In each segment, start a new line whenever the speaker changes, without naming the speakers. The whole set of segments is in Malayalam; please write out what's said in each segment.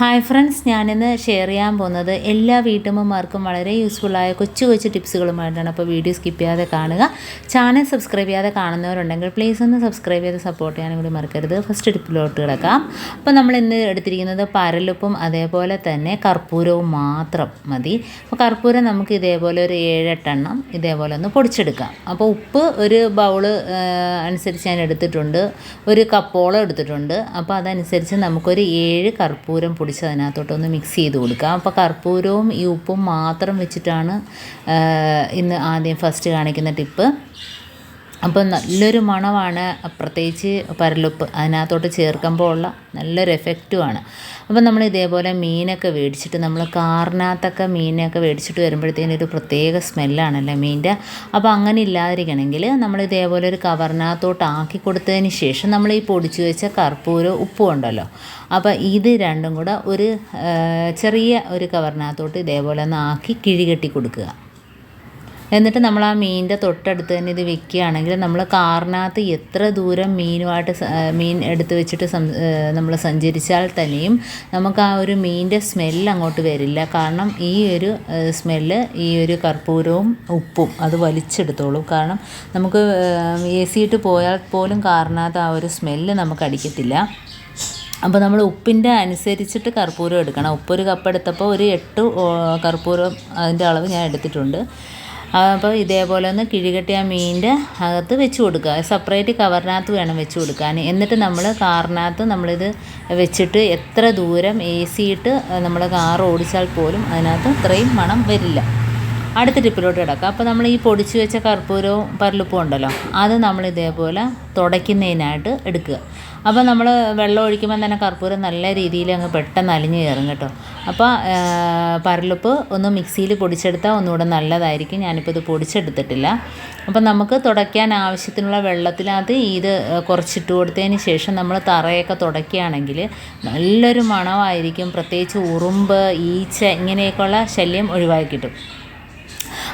ഹായ് ഫ്രണ്ട്സ് ഞാനിന്ന് ഷെയർ ചെയ്യാൻ പോകുന്നത് എല്ലാ വീട്ടമ്മമാർക്കും വളരെ യൂസ്ഫുള്ളായ കൊച്ചു കൊച്ചു ടിപ്സുകളുമായിട്ടാണ് അപ്പോൾ വീഡിയോ സ്കിപ്പ് ചെയ്യാതെ കാണുക. ചാനൽ സബ്സ്ക്രൈബ് ചെയ്യാതെ കാണുന്നവരുണ്ടെങ്കിൽ പ്ലീസ് ഒന്ന് സബ്സ്ക്രൈബ് ചെയ്ത് സപ്പോർട്ട് ചെയ്യാനും കൂടി മറക്കരുത്. ഫസ്റ്റ് ടിപ്പിലോട്ട് കിടക്കാം. അപ്പോൾ നമ്മൾ ഇന്ന് എടുത്തിരിക്കുന്നത് പരലുപ്പും അതേപോലെ തന്നെ കർപ്പൂരവും മാത്രം മതി. അപ്പോൾ കർപ്പൂരം നമുക്ക് ഇതേപോലെ ഒരു ഏഴെട്ടെണ്ണം ഇതേപോലെ ഒന്ന് പൊടിച്ചെടുക്കാം. അപ്പോൾ ഉപ്പ് ഒരു ബൗൾ അനുസരിച്ച് ഞാൻ എടുത്തിട്ടുണ്ട്. ഒരു കപ്പോളം എടുത്തിട്ടുണ്ട്. അപ്പോൾ അതനുസരിച്ച് നമുക്കൊരു ഏഴ് കർപ്പൂരം പൊടിച്ച് അതിനകത്തോട്ടൊന്ന് മിക്സ് ചെയ്ത് കൊടുക്കുക. അപ്പോൾ കർപ്പൂരവും ഈ ഉപ്പും മാത്രം വെച്ചിട്ടാണ് ഇന്ന് ആദ്യം ഫസ്റ്റ് കാണിക്കുന്ന ടിപ്പ് അപ്പോൾ നല്ലൊരു മണമാണ് പ്രത്യേകിച്ച് പരലുപ്പ്. അതിനകത്തോട്ട് ചേർക്കുമ്പോൾ ഉള്ള നല്ലൊരു എഫക്റ്റുമാണ് അപ്പോൾ നമ്മൾ ഇതേപോലെ മീനൊക്കെ മേടിച്ചിട്ട് നമ്മൾ കാറിനകത്തൊക്കെ മീനൊക്കെ മേടിച്ചിട്ട് വരുമ്പോഴത്തേനും ഒരു പ്രത്യേക സ്മെല്ലാണല്ലേ മീനിന്റെ? അപ്പോൾ അങ്ങനെ ഇല്ലാതിരിക്കണമെങ്കിൽ നമ്മൾ ഇതേപോലെ ഒരു കവറിനകത്തോട്ട് ആക്കി കൊടുത്തതിന് ശേഷം നമ്മൾ ഈ പൊടിച്ചു വെച്ച കർപ്പൂരം ഉപ്പും ഉണ്ടല്ലോ. അപ്പോൾ ഇത് രണ്ടും കൂടെ ഒരു ചെറിയ ഒരു കവറിനകത്തോട്ട് ഇതേപോലെ ഒന്ന് ആക്കി കിഴികെട്ടി കൊടുക്കുക. എന്നിട്ട് നമ്മൾ ആ മീനിന്റെ തൊട്ടടുത്ത് തന്നെ ഇത് വെക്കുകയാണെങ്കിൽ നമ്മൾ കാറിനകത്ത് എത്ര ദൂരം മീനുമായിട്ട് മീൻ എടുത്ത് വെച്ചിട്ട് നമ്മൾ സഞ്ചരിച്ചാൽ തന്നെയും നമുക്ക് ആ ഒരു മീനിന്റെ സ്മെല്ല് അങ്ങോട്ട് വരില്ല. കാരണം ഈ ഒരു സ്മെല്ല് ഈ ഒരു കർപ്പൂരവും ഉപ്പും അത് വലിച്ചെടുത്തോളും. കാരണം നമുക്ക് എ സി ഇട്ട് പോയാൽ പോലും കാറിനകത്ത് ആ ഒരു സ്മെല്ല് നമുക്ക് അടിക്കത്തില്ല. അപ്പോൾ നമ്മൾ ഉപ്പിന്റെ അനുസരിച്ചിട്ട് കർപ്പൂരം എടുക്കണം. ഉപ്പൊരു കപ്പ് എടുത്തപ്പോൾ ഒരു എട്ട് കർപ്പൂരം അതിന്റെ അളവ് ഞാൻ എടുത്തിട്ടുണ്ട്. അപ്പോൾ ഇതേപോലെ ഒന്ന് കിഴികെട്ടിയ മീനിന്റെ അകത്ത് വെച്ച് കൊടുക്കുക. സെപ്പറേറ്റ് കവറിനകത്ത് വേണം വെച്ച് കൊടുക്കാൻ. എന്നിട്ട് നമ്മൾ കാറിനകത്ത് നമ്മളിത് വെച്ചിട്ട് എത്ര ദൂരം എ സി ഇട്ട് നമ്മൾ കാർ ഓടിച്ചാൽ പോലും അതിനകത്ത് ഇത്രയും മണം വരില്ല. അടുത്ത ടിപ്പിലോട്ട് കിടക്കുക അപ്പോൾ നമ്മൾ ഈ പൊടിച്ച് വെച്ച കർപ്പൂരവും പരലുപ്പും ഉണ്ടല്ലോ അത് നമ്മൾ ഇതേപോലെ തുടയ്ക്കുന്നതിനായിട്ട് എടുക്കുക. അപ്പോൾ നമ്മൾ വെള്ളം ഒഴിക്കുമ്പോൾ തന്നെ കർപ്പൂരം നല്ല രീതിയിൽ അങ്ങ് പെട്ടെന്ന് അലിഞ്ഞ് കയറും കേട്ടോ. അപ്പോൾ പരലുപ്പ് ഒന്ന് മിക്സിയിൽ പൊടിച്ചെടുത്താൽ ഒന്നുകൂടെ നല്ലതായിരിക്കും. ഞാനിപ്പോൾ ഇത് പൊടിച്ചെടുത്തിട്ടില്ല. അപ്പോൾ നമുക്ക് തുടയ്ക്കാൻ ആവശ്യത്തിനുള്ള വെള്ളത്തിനകത്ത് ഇത് കുറച്ചിട്ട് കൊടുത്തതിന് ശേഷം നമ്മൾ തറയൊക്കെ തുടയ്ക്കുകയാണെങ്കിൽ നല്ലൊരു മണമായിരിക്കും. പ്രത്യേകിച്ച് ഉറുമ്പ് ഈച്ച ഇങ്ങനെയൊക്കെയുള്ള ശല്യം ഒഴിവാക്കി കിട്ടും.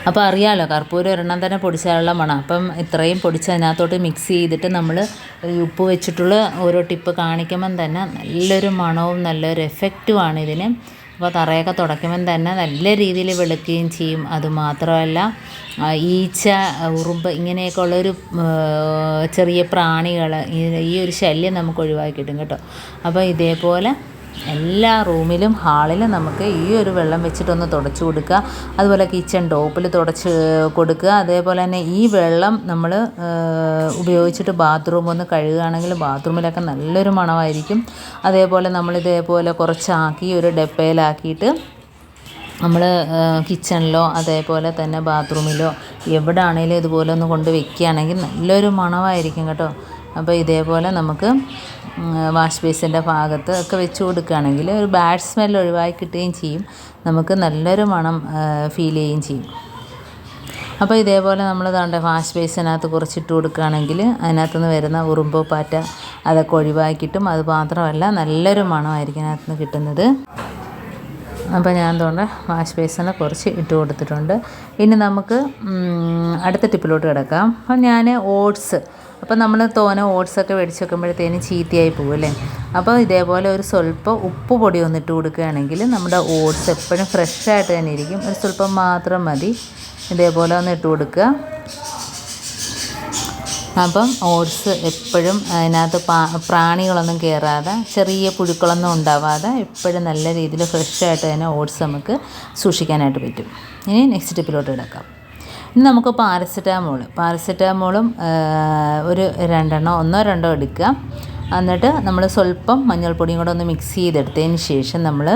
അപ്പോൾ അറിയാമല്ലോ കർപ്പൂരം ഒരെണ്ണം തന്നെ പൊടിച്ചാലുള്ള മണം. അപ്പം ഇത്രയും പൊടിച്ച് അതിനകത്തോട്ട് മിക്സ് ചെയ്തിട്ട് നമ്മൾ ഉപ്പ് വെച്ചിട്ടുള്ള ഓരോ ടിപ്പ് കാണിക്കുമ്പം തന്നെ നല്ലൊരു മണവും നല്ലൊരു എഫക്റ്റുമാണ് ഇതിന്. അപ്പോൾ തറയൊക്കെ തുടയ്ക്കുമ്പം തന്നെ നല്ല രീതിയിൽ വെളുക്കുകയും ചെയ്യും. അതുമാത്രമല്ല ഈച്ച ഉറുമ്പ് ഇങ്ങനെയൊക്കെ ഉള്ളൊരു ചെറിയ പ്രാണികൾ ഈ ഒരു ശല്യം നമുക്ക് ഒഴിവാക്കി കിട്ടും കേട്ടോ. അപ്പോൾ ഇതേപോലെ എല്ലാ റൂമിലും ഹാളിലും നമുക്ക് ഈ ഒരു വെള്ളം വെച്ചിട്ടൊന്ന് തുടച്ചു കൊടുക്കുക. അതുപോലെ കിച്ചൺ ടോപ്പിൽ തുടച്ച് കൊടുക്കുക. അതേപോലെ തന്നെ ഈ വെള്ളം നമ്മൾ ഉപയോഗിച്ചിട്ട് ബാത്റൂം ഒന്ന് കഴുകുകയാണെങ്കിൽ ബാത്റൂമിലൊക്കെ നല്ലൊരു മണമായിരിക്കും. അതേപോലെ നമ്മൾ ഇതേപോലെ കുറച്ചാക്കി ഒരു ഡപ്പയിലാക്കിയിട്ട് നമ്മൾ കിച്ചണിലോ അതേപോലെ തന്നെ ബാത്റൂമിലോ എവിടെ ആണെങ്കിലും ഇതുപോലെ ഒന്ന് കൊണ്ട് വെക്കുകയാണെങ്കിൽ നല്ലൊരു മണമായിരിക്കും കേട്ടോ. അപ്പോൾ ഇതേപോലെ നമുക്ക് വാഷ് ബേസിന്റെ ഭാഗത്ത് ഒക്കെ വെച്ച് കൊടുക്കുകയാണെങ്കിൽ ഒരു ബാഡ് സ്മെൽ ഒഴിവാക്കി കിട്ടുകയും ചെയ്യും. നമുക്ക് നല്ലൊരു മണം ഫീൽ ചെയ്യുകയും ചെയ്യും. അപ്പോൾ ഇതേപോലെ നമ്മൾ താണ്ട വാഷ് ബേസിനകത്ത് കുറച്ചിട്ട് കൊടുക്കുകയാണെങ്കിൽ അതിനകത്തുനിന്ന് വരുന്ന ഉറുമ്പോ പാറ്റ അതൊക്കെ ഒഴിവാക്കിയിട്ടും അത് മാത്രമല്ല നല്ലൊരു മണമായിരിക്കും അതിനകത്തുനിന്ന് കിട്ടുന്നത്. അപ്പോൾ ഞാൻ തോന്നുന്നു വാഷ് ബേസിനെ കുറച്ച് ഇട്ട് കൊടുത്തിട്ടുണ്ട്. ഇനി നമുക്ക് അടുത്ത ടിപ്പിലോട്ട് കിടക്കാം. അപ്പം ഞാൻ ഓട്സ് അപ്പോൾ നമ്മൾ തോന ഓട്സൊക്കെ വെടിച്ച് വെക്കുമ്പോഴത്തേനും ചീത്തയായി പോകും അല്ലേ? അപ്പോൾ ഇതേപോലെ ഒരു സ്വല്പം ഉപ്പ് പൊടി ഒന്നിട്ട് കൊടുക്കുകയാണെങ്കിൽ നമ്മുടെ ഓട്സ് എപ്പോഴും ഫ്രഷ് ആയിട്ട് തന്നെ ഇരിക്കും. ഒരു സ്വല്പം മാത്രം മതി. ഇതേപോലെ ഒന്ന് ഇട്ട് കൊടുക്കുക. അപ്പം ഓട്സ് എപ്പോഴും അതിനകത്ത് പ്രാണികളൊന്നും കയറാതെ ചെറിയ പുഴുക്കളൊന്നും ഉണ്ടാവാതെ എപ്പോഴും നല്ല രീതിയിൽ ഫ്രഷായിട്ട് തന്നെ ഓട്സ് നമുക്ക് സൂക്ഷിക്കാനായിട്ട് പറ്റും. ഇനി നെക്സ്റ്റ് ടിപ്പിലോട്ട് കിടക്കാം. ഇനി നമുക്ക് പാരസെറ്റാമോൾ പാരസെറ്റാമോളും ഒരു രണ്ടെണ്ണം ഒന്നോ രണ്ടോ എടുക്കുക. എന്നിട്ട് നമ്മൾ സ്വല്പം മഞ്ഞൾപ്പൊടിയും കൂടെ ഒന്ന് മിക്സ് ചെയ്തെടുത്തതിന് ശേഷം നമ്മൾ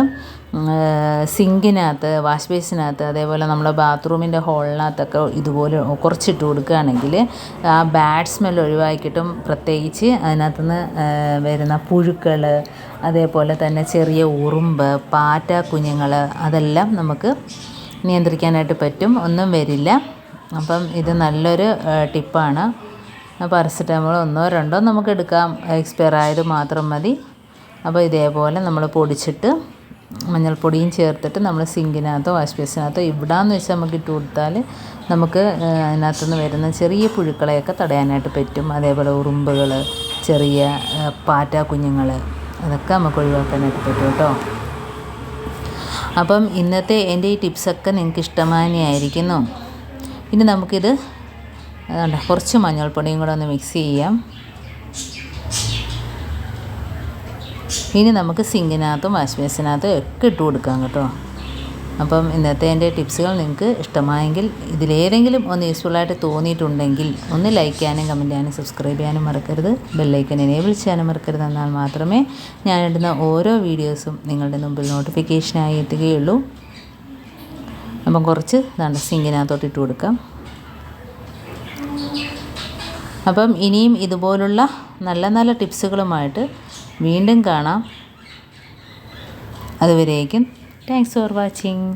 സിങ്കിനകത്ത് വാഷ് ബേസിനകത്ത് അതേപോലെ നമ്മുടെ ബാത്റൂമിന്റെ ഹോളിനകത്തൊക്കെ ഇതുപോലെ കുറച്ചിട്ട് കൊടുക്കുകയാണെങ്കിൽ ആ ബാഡ് സ്മെൽ ഒഴിവാക്കിയിട്ടും പ്രത്യേകിച്ച് അതിനകത്തുനിന്ന് വരുന്ന പുഴുക്കൾ അതേപോലെ തന്നെ ചെറിയ ഉറുമ്പ് പാറ്റ കുഞ്ഞുങ്ങൾ അതെല്ലാം നമുക്ക് നിയന്ത്രിക്കാനായിട്ട് പറ്റും. ഒന്നും വരില്ല. അപ്പം ഇത് നല്ലൊരു ടിപ്പാണ്. പാരസെറ്റാമോൾ ഒന്നോ രണ്ടോ നമുക്ക് എടുക്കാം. എക്സ്പയർ ആയത് മാത്രം മതി. അപ്പോൾ ഇതേപോലെ നമ്മൾ പൊടിച്ചിട്ട് മഞ്ഞൾപ്പൊടിയും ചേർത്തിട്ട് നമ്മൾ സിങ്കിനകത്തോ വാഷ് ബേസിനകത്തോ ഇവിടാന്ന് വെച്ചാൽ നമുക്ക് ഇട്ട് കൊടുത്താൽ നമുക്ക് അതിനകത്തുനിന്ന് വരുന്ന ചെറിയ പുഴുക്കളെയൊക്കെ തടയാനായിട്ട് പറ്റും. അതേപോലെ ഉറുമ്പുകൾ ചെറിയ പാറ്റ കുഞ്ഞുങ്ങൾ അതൊക്കെ നമുക്ക് ഒഴിവാക്കാനായിട്ട് പറ്റും കേട്ടോ. അപ്പം ഇന്നത്തെ എന്റെ ഈ ടിപ്സൊക്കെ നിങ്ങൾക്ക് ഇഷ്ടമാനിയായിരിക്കുന്നു ഇനി നമുക്കിത് അതുകൊണ്ട് കുറച്ച് മഞ്ഞൾപ്പൊടിയും കൂടെ ഒന്ന് മിക്സ് ചെയ്യാം. ഇനി നമുക്ക് സിങ്കിനകത്തും വാഷ് ബേസിനകത്തും ഒക്കെ ഇട്ട് കൊടുക്കാം കേട്ടോ. അപ്പം ഇന്നത്തെ എന്റെ ടിപ്സുകൾ നിങ്ങൾക്ക് ഇഷ്ടമായെങ്കിൽ ഇതിലേതെങ്കിലും ഒന്ന് യൂസ്ഫുള്ളായിട്ട് തോന്നിയിട്ടുണ്ടെങ്കിൽ ഒന്ന് ലൈക്ക് ചെയ്യാനും കമന്റ് ചെയ്യാനും സബ്സ്ക്രൈബ് ചെയ്യാനും മറക്കരുത്. ബെല്ലൈക്കൻ എനേബിൾ ചെയ്യാനും മറക്കരുത്. എന്നാൽ മാത്രമേ ഞാനിടുന്ന ഓരോ വീഡിയോസും നിങ്ങളുടെ മുമ്പിൽ നോട്ടിഫിക്കേഷനായി എത്തുകയുള്ളൂ. അപ്പം കുറച്ച് ഇതാണ്ട് സിങ്കിനകത്തോട്ട് ഇട്ട് കൊടുക്കാം. അപ്പം ഇനിയും ഇതുപോലുള്ള നല്ല നല്ല ടിപ്സുകളുമായിട്ട് വീണ്ടും കാണാം. അതുവരേക്കും താങ്ക്സ് ഫോർ വാച്ചിങ്